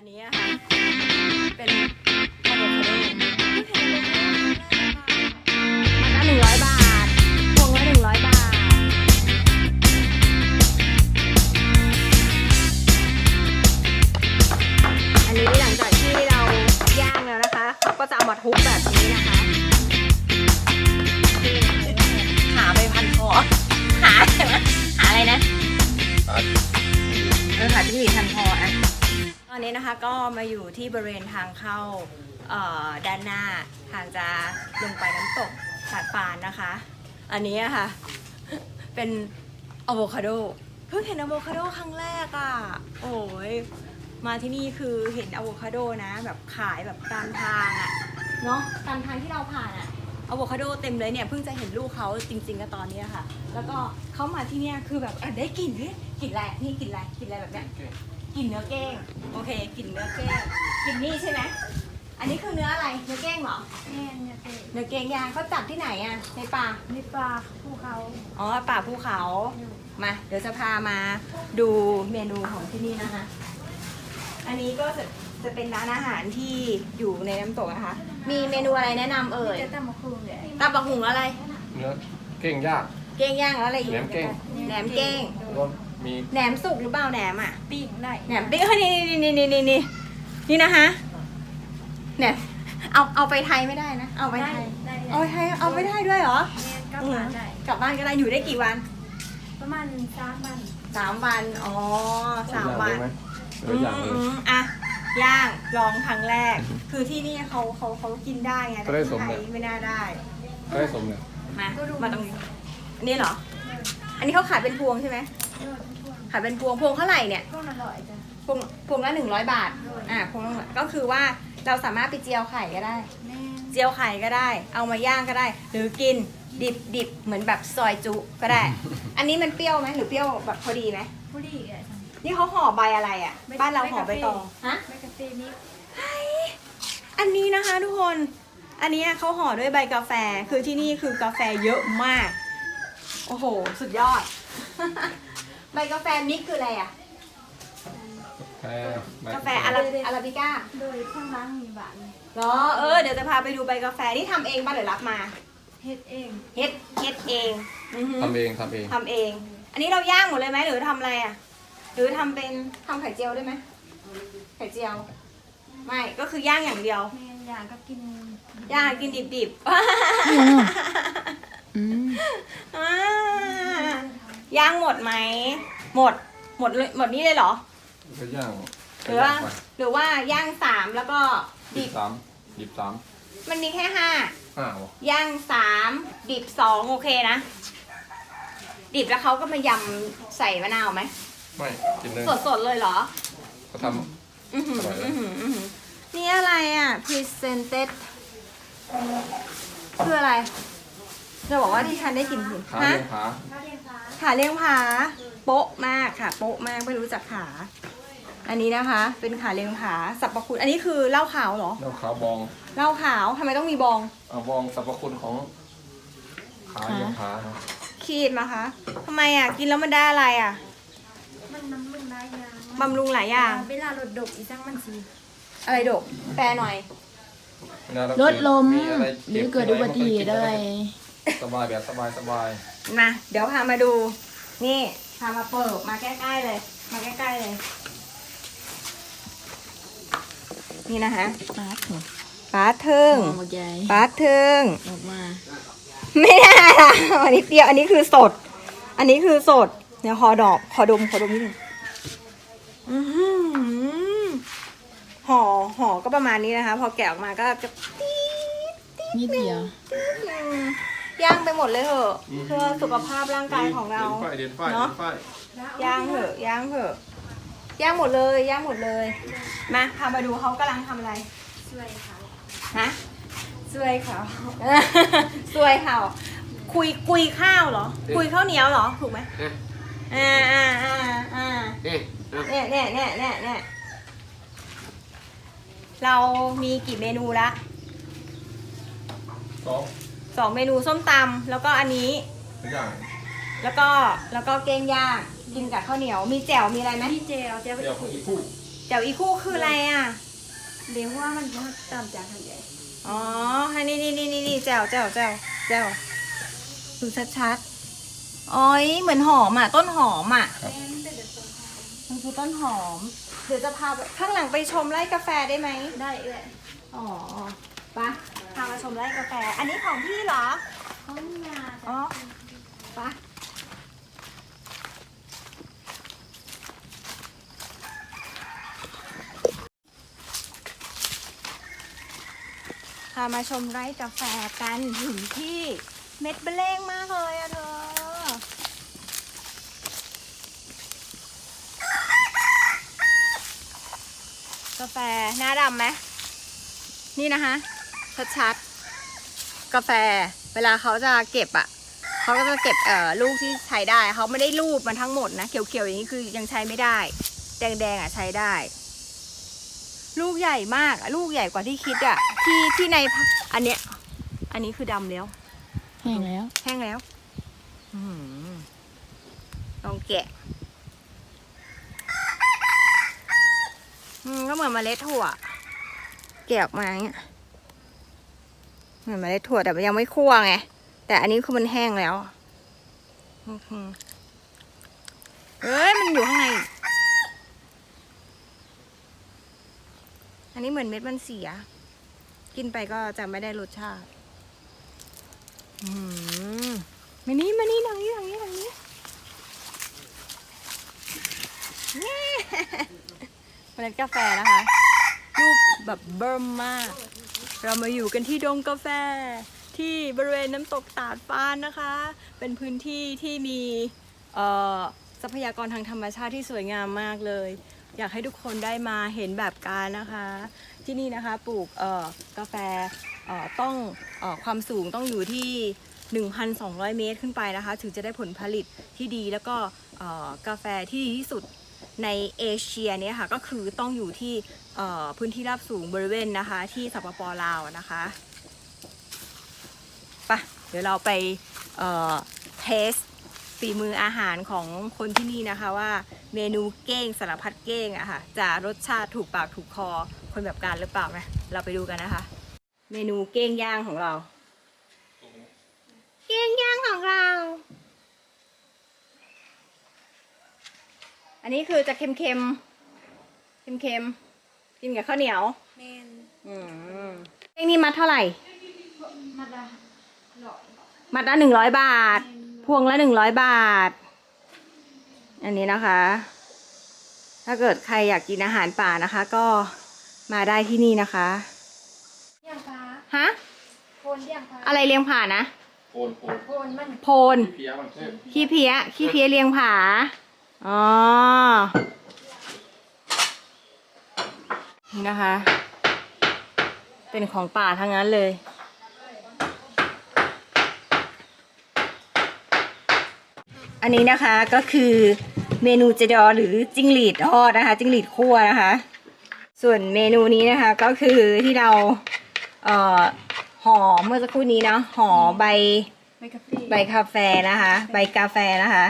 อันนี้ค่ะ เป็นอะโวคาโดมันละหนึ่งร้อยบาทพวงละหนึ่งร้อยบาท อันนี้หลังจากที่เราย่างแล้วนะคะเขาก็จะเอามาทุบแบบนี้นะคะหาไปพันคอหาอะไรนะ เออหาที่ถีบพันคออะ อนนี้นะคะก็มาอยู่ที่บริเวณทางเข้าด้านหน้าทางจะลงไปน้ำตกสาดฟานนะคะ อันนี้ค่ะ เป็นอะโวคาโดเพิ่งเห็นอะโวคาโดครั้งแรกอะ่ะ โอ้ยมาที่นี่คือเห็นอะโวคาโดนะแบบขายแบบตามทางอะ่ะเนาะตามทางที่เราผ่านอะอะโวคาโดเต็มเลยเนี่ยเพิ่งจะเห็นลูกเขาจริงๆก็ตอนนี้ค่ะ แล้วก็เขามาที่เนี่ยคือแบบได้กลิ่นนี่กลิ่นอะไรนี่กลิ่นอะไรกลิ่นอะไรแบบเนี้ย กลิ่นเนื้อเก้ง โอเคกลิ่นเนื้อเก้งกลิ่นนี่ใช่ไหมอันนี้คือเนื้ออะไร เนื้อเก้งเหรอ แม่เนี่ยเป็นเนื้อเก้งยางเขาจับที่ไหนอะในป่าในปลาภูเขาอ๋อ ป่าภูเขามา เดี๋ยวจะพามาดูเมนูของที่นี่นะคะ อันนี้ก็จะจะเป็นร้านอาหารที่อยู่ในน้ำตกนะคะ มีเมนูอะไรแนะนำเอ่ยจะตำมะคุงเลยตับบักหุงอะไรเนื้อเก่งยาก เก้งย่างแล้วอะไรอีกแหนมเก้ง แหนมเก้งแล้วก็มีแหนมสุกหรือเปล่าแหนมอะ ปีกได้แหนมปิ้งเฮ้ยนี่นี่นี่นี่นี่นี่นี่นะคะเนี่ยเอาเอาไปไทยไม่ได้นะ เอาไปไทย ได้เอาไปไทยเอาไปได้ด้วยเหรอแม่ก็มาได้ กลับบ้านก็ได้อยู่ได้กี่วันประมาณสามวันสามวัน อ๋อสามวันได้ไหมเออือมอย่างเลยอืมอะย่างลองครั้งแรก คือที่นี่เขาเขาเขากินได้ไงแต่ที่ไทยไม่น่าได้ก็ได้สมเลยมามาตรงนี้ อันนี้เหรอ อันนี้เขาขายเป็นพวงใช่ไหมโดนพวกขายเป็นพวงพวงเท่าไหร่เนี่ยพวกอร่อยจ้ะ พวงพวงละหนึ่งร้อยบาท อ่าพวงละก็คือว่าเราสามารถไปเจียวไข่ก็ได้ แม่เจียวไข่ก็ได้ เอามาย่างก็ได้ หรือกินดิบดิบเหมือนแบบซอยจุก็ได้ อันนี้มันเปรี้ยวไหมหรือเปรี้ยวแบบพอดีไหมผู้ดีอะนี่เขาห่อใบอะไรอะใบบ้านเราห่อใบใบกาแฟตองฮะ แม่กาแฟนี้อันนี้นะคะทุกคน อันนี้เขาห่อด้วยใบกาแฟ คือที่นี่คือกาแฟเยอะมาก โอ้โห สุดยอด ใบกาแฟมิกคืออะไรอะแพรกาแฟอาราอาราบิก้าโดยข้างล่างมีบานเหรอเออเดี๋ยวจะพาไปดูใบกาแฟที่ทำเองป่ะหรือรับมาเฮ็ดเองเฮ็ดเฮ็ดเองอือหือทำเองทำเองทำเอง อันนี้เราย่างหมดเลยไหมหรือทำอะไรอะ หรือทำเป็นทำไข่เจียวได้ไหมไข่เจียว ไม่ก็คือย่างอย่างเดียวแม่อยากก็กินย่างกินดิบๆอ่า ย่างหมดไหม หมด หมดเลยหมดนี่เลยเหรอ ก็ย่างหรือว่า หรือว่าย่างสามแล้วก็หยิดิบบสามหยิบสามมันมีแค่ห้า ห้าวะย่างสามดิบสองโอเคนะ ดิบแล้วเขาก็มายำใส่มะนาวไหม ไม่กินเลยสดๆเลยเหรอเขาทอือหืออร่อยนะ อื้อหืออื้อหือนี่อะไรอะ presented คืออะไร จะบอกว่าที่ฉันได้กลินถึงำขาฮะเลี้ยงขาข้าวเรียนฟ้าขาเลี้ยงผาโป๊ะมากค่ะ โป๊ะมากไม่รู้จักขา อันนี้นะคะ เป็นขาเลี้ยงผาสรรพคุณอันนี้คือเหล้าขาวเหรอแล้วขาบองเหล้าขาวทำไมต้องมีบอง เอาบองสรรพคุณของขาเลี้ยงขาครับขีดมาคะทำไมอะกินแล้วมันได้อะไรอะมันน้ำมันได้ยางบำรุงหลายอย่าง เวลาลดดกอีสังมันสีอะไรดกแปลหน่อย เวาเราลดลมมีอะไรหรือเกิดอุบัติเหตุอะไร สบายแบบสบายสบายมาเดี๋ยวพามาดู นี่พามาเปิดมาใกล้ๆเลย มาใกล้ๆเลย นี่นะคะปาดหัวปลาเทิงหมดใหญ่ปลาเทิงออกมา ไม่ได้ละอันนี้เปรี้ยวอันนี้คือสด อันนี้คือสดเดี๋ยวขอดอกขอดมขอดมนิดนึงอื้อหือห่อห่อก็ประมาณนี้นะคะ พอแกะออกมาก็จะตีดนิดเดียวอืม ย่างไปหมดเลยเหอะ เพื่อสุขภาพร่างกายของเรา เด่นไฟเด่นไฟเนอะเด่นไฟย่างเถอะย่างเถอะย่างหมดเลยย่างหมดเลย มาพามาดูเขากำลังทำอะไรสวยค่ะฮะสวยค่ะสวยค่ะคุยคุยข้าวเหรอ คุยข้าวเหนียวเหรอถูกไหมเอ๊ะอ่าอ่าอ่าอ่าเอ๊ะเอ๊ะเนี่ยเนี่ยเนี่ยเนี่ยเนี่ยเรามีกี่เมนูละสอง สองเมนูส้มตำแล้วก็อันนี้อย่างแล้วก็แล้วก็เก้งย่างกินกับข้าวเหนียว มีแจ่วมีอะไรไหมพี่เจเอาเจ้าไปเดี๋ยวของอีกคู่อแจ่วอีคู่คืออะไรอะเดี๋ยวว่ามันก็ตามจากทะเลอ๋อให้นี่นี่นี่นี่นี่แจ่วแจ่วแจ่วแจ่วดูชัดๆอ๋อยเหมือนหอมอะ ต้นหอมอะครับมันคือต้นหอม เดี๋ยวจะพาไปข้างหลังไปชมไร่กาแฟได้ไหมได้เลยอ๋อไปะพามาชมไร่กาแฟ อันนี้ของพี่เหรอเขางาอ๋อไปะพามาชมไร่กาแฟกันถึงที่เม็ดเบลเลงมากเลยอะเธอกาแฟหน้าดำไหมนี่นะคะ ชัดๆ กาแฟ เวลาเขาจะเก็บอะเขาก็จะเก็บเอ่อลูกที่ใช้ได้เขาไม่ได้รูปมันทั้งหมดนะเขียวๆอย่างนี้คือยังใช้ไม่ได้ แดงๆอะใช้ได้ ลูกใหญ่มากอะลูกใหญ่กว่าที่คิดอะที่ที่ในพะอันเนี้ย อันนี้คือดำแล้ว แห้งแล้ว แห้งแล้วอื้อหือลองแกะอืมก็เหมือนเมล็ดถั่วแกะออกมาอย่างเงี้ยเห มือนเมล็ดถั่วแต่มันยังไม่คั่วไง แต่อันนี้คือมันแห้งแล้วอื้อหือเอ้ยมันอยู่ข้างใน อันนี้เหมือนเม็ดมันเสีย กินไปก็จะไม่ได้รสชาติอืมานี่มานี่ทางนี้ทางนี้ทางนี้เมล็ดกาแฟนะคะรูปแบบเบิ่มมาก เรามาอยู่กันที่ดงกาแฟที่บริเวณน้ำตกตาดฟ้านนะคะ เป็นพื้นที่ที่มีทรัพยากรทางธรรมชาติที่สวยงามมากเลย อยากให้ทุกคนได้มาเห็นแบบการนะคะ ที่นี่นะคะปลูกกาแฟต้องอความสูงต้องอยู่ที่ 1,200 เมตรขึ้นไปนะคะ ถึงจะได้ผลผลิตที่ดีแล้วก็กาแฟที่ดีที่สุด ในเอเชียเนี่ยค่ะก็คือต้องอยู่ที่เอ่อพื้นที่ราบสูงบริเวณนะคะที่สปปลาวนะคะไปะเดี๋ยวเราไปเอ่อเทสฝีมืออาหารของคนที่นี่นะคะว่าเมนูเก้งสารพัดเก้งอะค่ะจะรสชาติถูกปากถูกคอคนแบบการหรือเปล่านะเราไปดูกันนะคะ เมนูเก้งย่างของเรา เก้งย่างข องเราอันนี้คือจะเค็มๆเค็มๆกินกับข้าวเหนียวแมนอืมเก้งนี่มัดเท่าไหร่ มาดาหล่อมัดละหนึ่งร้อยบาท พวงละหนึ่งร้อยบาท อันนี้นะคะ ถ้าเกิดใครอยากกินอาหารป่านะคะ ก็มาได้ที่นี่นะคะ เลี้ยงปลาฮะ โคนเลี้ยงปลาอะไรเลี้ยงผานะ โอนโอนโคนมัน โพนเพียมันคือขี้เพี้ยขี้เพี้ยเลี้ยงผา อ๋อ นี่นะคะ เป็นของป่าทั้งนั้นเลย อันนี้นะคะก็คือเมนูเจดอหรือจิ้งหรีดทอดนะคะ จิ้งหรีดคั่วนะคะ ส่วนเมนูนี้นะคะก็คือที่เราเอ่อห่อเมื่อสักครู่นี้เนาะห่อใบใบกาแฟใบกาแฟนะคะ ใบกาแฟนะคะ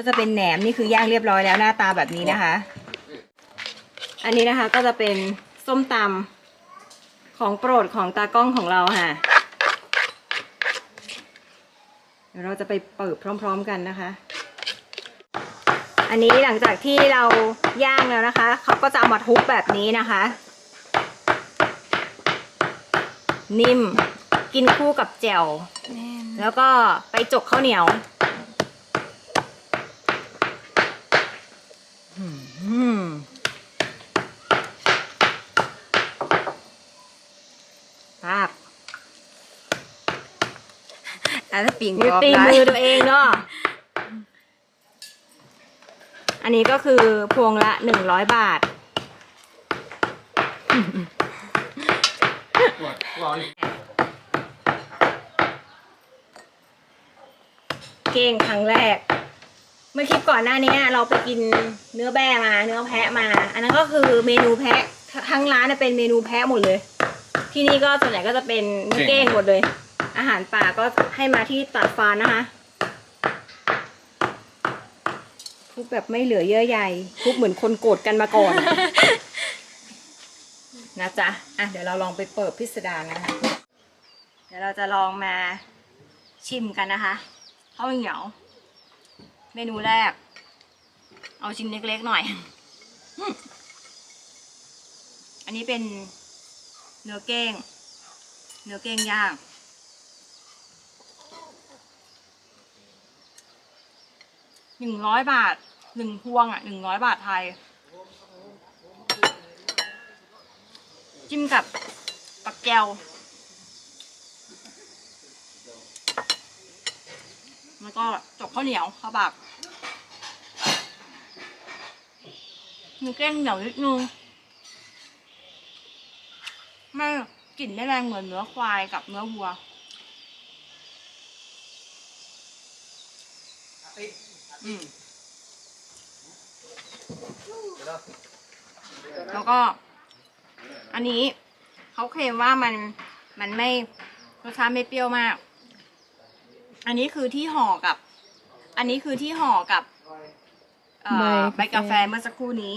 ก็จะเป็นแหนมนี่คือย่างเรียบร้อยแล้วหน้าตาแบบนี้นะคะ อันนี้นะคะก็จะเป็นส้มตำของโปรดของตากล้องของเราค่ะเดี๋ยวเราจะไปเปิดพร้อม ๆ กันนะคะ อันนี้หลังจากที่เราย่างแล้วนะคะ เขาก็จะเอามาทุบแบบนี้นะคะ นิ่มกินคู่กับแจ่วแมนแล้วก็ไปจกข้าวเหนียวอืมภาพ อันนั้นปิงมือตีมือตัวเองเนาะ อันนี้ก็คือพวงละหนึ่งร้อยบาทว่าว่านี่เก้งครั้งแรก เมื่อคลิปก่อนหน้านี้เราไปกินเนื้อแบะมา เนื้อแพะมา อันนั้นก็คือเมนูแพะทั้งร้านน่ะเป็นเมนูแพะหมดเลย ที่นี่ก็ส่วนใหญ่ก็จะเป็นเนื้อเก้งหมดเลย อาหารป่าก็ให้มาที่ตัดฟานนะคะทุบแบบไม่เหลือเยื่อใยทุบเหมือนคนโกรธกันมาก่อน นะจ๊ะอะเดี๋ยวเราลองไปเปิดพิสดารนะคะ เดี๋ยวเราจะลองมาชิมกันนะคะข้าวเหนียว เมนูแรก เอาชิ้นเล็กๆหน่อย อันนี้เป็นเนื้อเก้ง เนื้อเก้งย่าง หนึ่งร้อยบาทหนึ่งพวงอะหนึ่งร้อยบาทไทย จิ้มกับปักแก้วแล้วก็จบข้าวเหนียวข้าวบักเนื้อแกงเหนียวนิดนึงไม่กลิ่นไม่แรงเหมือนเนื้อควายกับเนื้อวัว แล้วก็ อันนี้เขาเคลมว่ามันมันไม่รสชาติไม่เปรี้ยวมาก อันนี้คือที่ห่อกับ อันนี้คือที่ห่อกับเอ่อใบใบกากาแฟ แฟเมื่อสักครู่นี้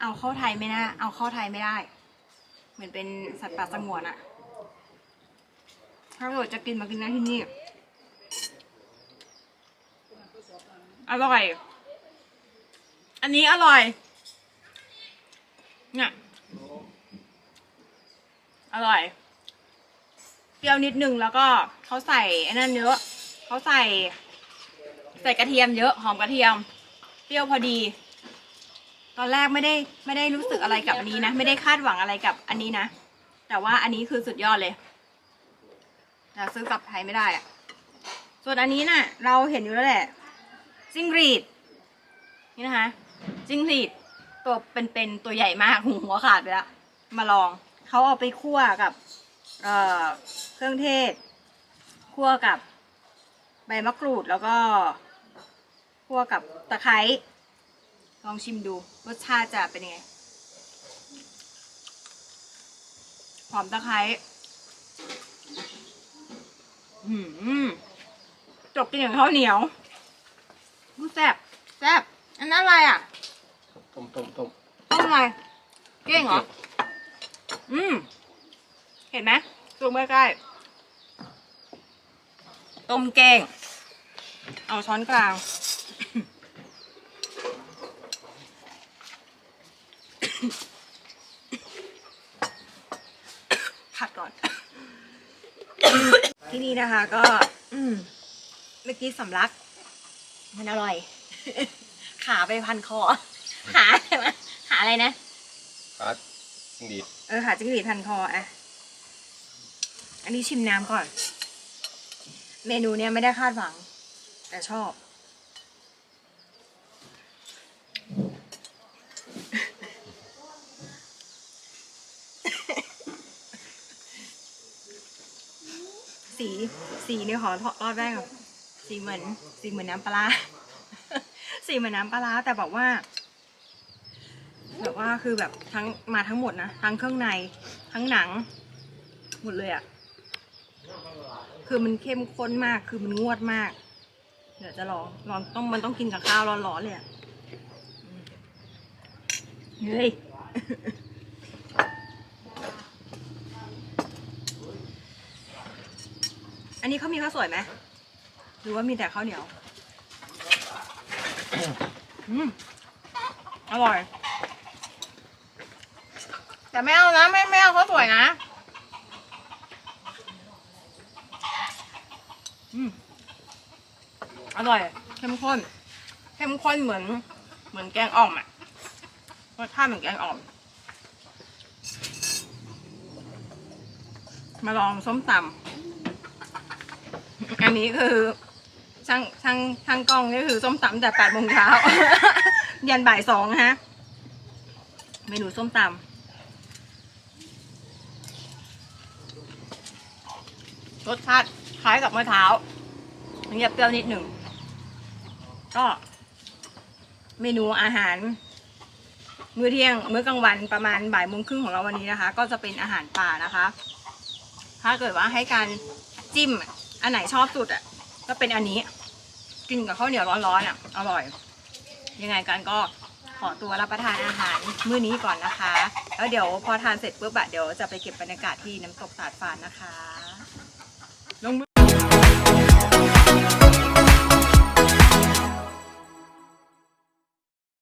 เอาเข้าไทยไม่ได้เอาเข้าไทยไม่ได้ เหมือนเป็นสัตว์ป่าสงวนอะถ้าเกิดจะกินมากินได้ที่นี่ อร่อย อันนี้อร่อย เนี่ย อร่อย เปรี้ยวนิดนึงแล้วก็เขาใส่ไอ้นั่นเยอะเขาใส่ ใส่กระเทียมเยอะ หอมกระเทียม เปรี้ยวพอดี ตอนแรกไม่ได้ไม่ได้รู้สึกอะไรกับอันนี้นะ ไม่ได้คาดหวังอะไรกับอันนี้นะ แต่ว่าอันนี้คือสุดยอดเลยแต่ซื้อกลับไทยไม่ได้อะส่วนอันนี้น่ะ เราเห็นอยู่แล้วแหละ จิ้งหรีด นี่นะคะจิ้งหรีดตัวเป็นๆตัวใหญ่มากหูหัวขาดไปแล้วมาลองเขาเอาไปคั่วกับเอ่อเครื่องเทศ คั่วกับใบมะกรูดแล้วก็คั่วกับตะไคร้ลองชิมดูรสชาติจะเป็นยังไงหอมตะไคร้อืมจบกินอย่างข้าวเหนียว รู้แซ่บแซ่บอันนั้นอะไรอะต้มต้มต้มต้มอะไรเก้งเหรอ อืม เห็นไหมซูมใกล้ๆต้มเก้ง เอาช้อนกลางผัดก่อน ที่นี่นะคะก็อืมเมื่อกี้สำลัก มันอร่อย ขาไปพันคอ หาอะไรวะหาอะไรนะ ขาจริงดีดเออหาจิ้งหรีดพันคออะอันนี้ชิมน้ำก่อน เมนูเนี้ยไม่ได้คาดหวัง แต่ชอบ สี สีนี่ขอรอดแรกก่อน สีเหมือนสีเหมือนน้ำปลาสีเหมือนน้ำปลาแต่บอกว่า แบบว่าคือแบบทั้งมาทั้งหมดนะทั้งเครื่องในทั้งหนัง หมดเลยอะ่ะคือมันเข้มข้นมากคือมันงวดมาก เดี๋ยวจะลองลองต้องมันต้องกินกับข้าวร้อนๆเลยอะ่ะเฮ้ยอันนี้เขามีข้าวสวยไหม รือว่ามีแต่ข้าวเหนียว อืมอร่อย แต่ไม่เอานะไม่ไม่เอาข้าวสวยนะ อืมอร่อยเข้มข้นเข้มข้นเหมือน เหมือนแกงอ่อมอะรสชาติเหมือนแกงอ่อม มาลองส้มตำอันนี้คือ ช่างช่างช่างกล้องนี่คือส้มตำแต่แปดโมงเช้า ยันบ่ายสองนะฮะ เมนูส้มตำรสชาติคล้ายกับมะเท้าวมันจะเปรี้ยวนิดหนึ่ง ก็ เมนูอาหาร มื้อเที่ยงมื้อกลางวันประมาณบ่ายโมงครึ่งของเราวันนี้นะคะ ก็จะเป็นอาหารป่านะคะ ถ้าเกิดว่าให้การจิ้ม อันไหนชอบสุดอะ ก็เป็นอันนี้ กินกับข้าวเหนียวร้อนๆอะ อร่อย ยังไงกันก็ขอตัวรับประทานอาหารมื้อนี้ก่อนนะคะ แล้วเดี๋ยวพอทานเสร็จปุ๊บอะเดี๋ยวจะไปเก็บบรรยากาศที่น้ำตกตาดฟานนะคะ